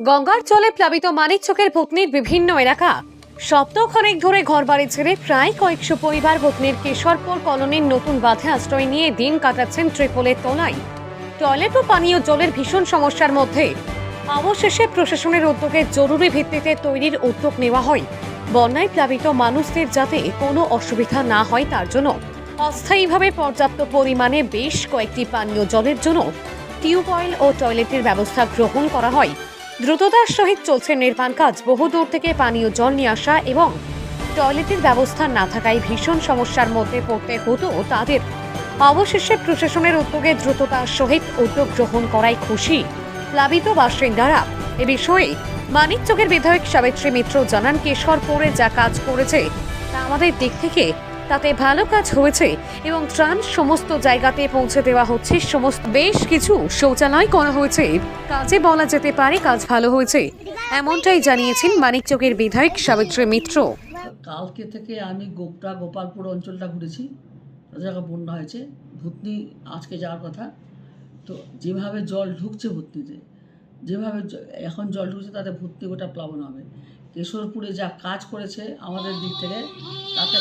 গঙ্গার জলে প্লাবিত মানিকচকের ভূতনির বিভিন্ন এলাকা। সপ্তাহখানেক ধরে ঘর ঘরবাড়ি ছেড়ে প্রায় কয়েকশো পরিবার ভূতনির কেশরপুর কলোনির নতুন বাঁধে আশ্রয় নিয়ে দিন কাটাচ্ছেন ট্রিপলের তলায়। টয়লেট ও পানীয় জলের ভীষণ সমস্যার মধ্যে। অবশেষে প্রশাসনের উদ্যোগে জরুরি ভিত্তিতে তৈরির উদ্যোগ নেওয়া হয়। বন্যায় প্লাবিত মানুষদের যাতে কোনো অসুবিধা না হয় তার জন্য অস্থায়ীভাবে পর্যাপ্ত পরিমাণে বেশ কয়েকটি পানীয় জলের জন্য টিউবওয়েল ও টয়লেটের ব্যবস্থা গ্রহণ করা হয়। দ্রুততার সহিত চলছে নির্মাণ কাজ। বহুদূর থেকে পানীয় জল নিয়ে আসা এবং টয়লেটের ব্যবস্থা না থাকায় ভীষণ সমস্যার মধ্যে পড়তে হতো তাদের। অবশেষে প্রশাসনের উদ্যোগে দ্রুততার সহিত উদ্যোগ গ্রহণ করায় খুশি প্লাবিত বাসিন্দারা। এ বিষয়ে মানিকচকের বিধায়ক সাবিত্রী মিত্র জানান, কেশরপুরে যা কাজ করেছে তা আমাদের দিক থেকে তাতে ভালো কাজ হয়েছে এবং ত্রাণ সমস্ত জায়গাতে পৌঁছে দেওয়া হচ্ছে। সমস্ত বেশ কিছু শৌচালয় করা হয়েছে। কাজে বলা যেতে পারে কাজ ভালো হয়েছে। এমনটাই জানিয়েছেন মানিকচকের বিধায়ক সাবিত্রী মিত্র। কালকে থেকে আমি গোপটা গোপালপুর অঞ্চলটা ঘুরেছি। যত জায়গায় বন্যা হয়েছে। ভূতনি আজকে যাওয়ার কথা। তো যেভাবে জল ঢুকছে ভূতনিতে, যেভাবে এখন জল ঢুকছে তাতে ভূতনি গোটা প্লাবন হবে। কেশরপুরে যা কাজ করেছে আমাদের দিক থেকে, তাতে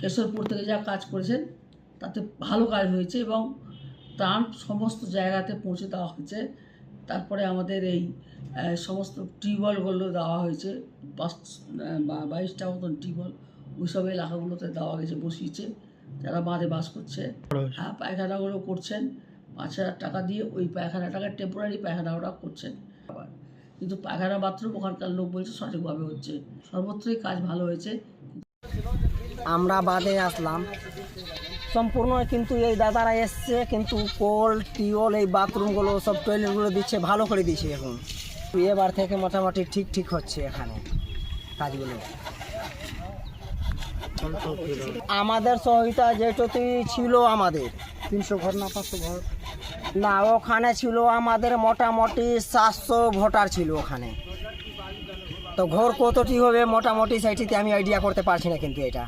কেশরপুর থেকে যা কাজ করেছেন, তাতে ভালো কাজ হয়েছে এবং ত্রাণ সমস্ত জায়গাতে পৌঁছে দেওয়া হয়েছে। তারপরে আমাদের এই সমস্ত টিউবওয়েলগুলো দেওয়া হয়েছে পাঁচ বাইশটা মতন টিউবওয়েল ওই সব এলাকাগুলোতে দেওয়া হয়েছে, বসিয়েছে, যারা বাঁধে বাস করছে। হ্যাঁ পায়খানাগুলো করছেন, পাঁচ হাজার টাকা দিয়ে ওই পায়খানা টাকা টেম্পোরারি পায়খানা ওরা করছেন। আবার কিন্তু পায়খানা বাথরুম ওখানকার লোক বলছে সঠিকভাবে হচ্ছে। সর্বত্রই কাজ ভালো হয়েছে। আমরা বাদে আসলাম। সম্পূর্ণ কিন্তু এই দাদারা এসছে কিন্তু কল টিউবওয়েল এই বাথরুমগুলো সব টয়লেটগুলো দিচ্ছে ভালো করে দিচ্ছে এখন। এবার থেকে মোটামুটি ঠিক ঠিক হচ্ছে এখানে কাজগুলো। আমাদের সহিতা যেটুকুই ছিল আমাদের। তিনশো ঘর না পাঁচশো ঘর? না ওখানে ছিল আমাদের মোটামুটি সাতশো ভোটার ছিল ওখানে। তো ঘর কতটি হবে মোটামুটি সেইটিতে আমি আইডিয়া করতে পারছি না কিন্তু এটা।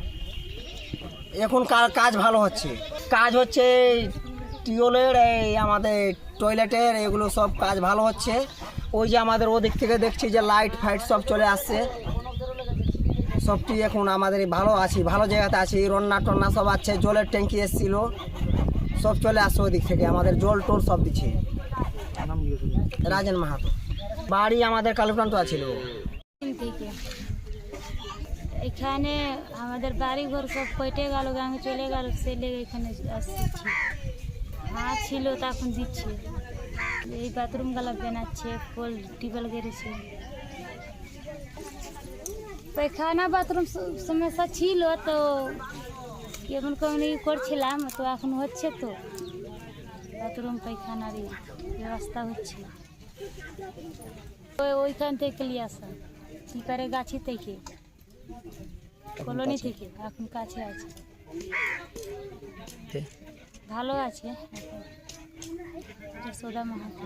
এখন কাজ ভালো হচ্ছে? কাজ হচ্ছে টিউবওয়েলের, এই আমাদের টয়লেটের, এগুলো সব কাজ ভালো হচ্ছে। ওই যে আমাদের ওদিক থেকে দেখছি যে লাইট ফাইট সব চলে আসছে। সবটি এখন আমাদের ভালো আছি, ভালো জায়গাতে আছি। রন্না টন্না সব আছে, জলের ট্যাঙ্কি এসেছিল। সব চলে আসছে ওদিক থেকে, আমাদের জল টোল সব দিচ্ছে। রাজেন মাহাতো। বাড়ি আমাদের কালুপ্রান্ত আছিল। এখানে আমাদের বাড়ি ঘর সব কেটে গেল, গ্রামে চলে গেল লেগে এখানে আসছি। হ্যাঁ ছিল, তখন দিচ্ছে। এই বাথরুম গালা বানাচ্ছে কল টিউবওয়েল গেড়েছে। পায়খানা বাথরুম সমস্যা ছিল, তো কেমন কেমন ই করছিলাম, তো এখন হচ্ছে তো। বাথরুম পায়খানার ব্যবস্থা হচ্ছে। ওই ওইখান থেকে নিয়ে আসা চিকারে গাছি থেকে? কলোনি থেকে এখন কাছে আছে। ভালো আছে সোদা মাহাতো।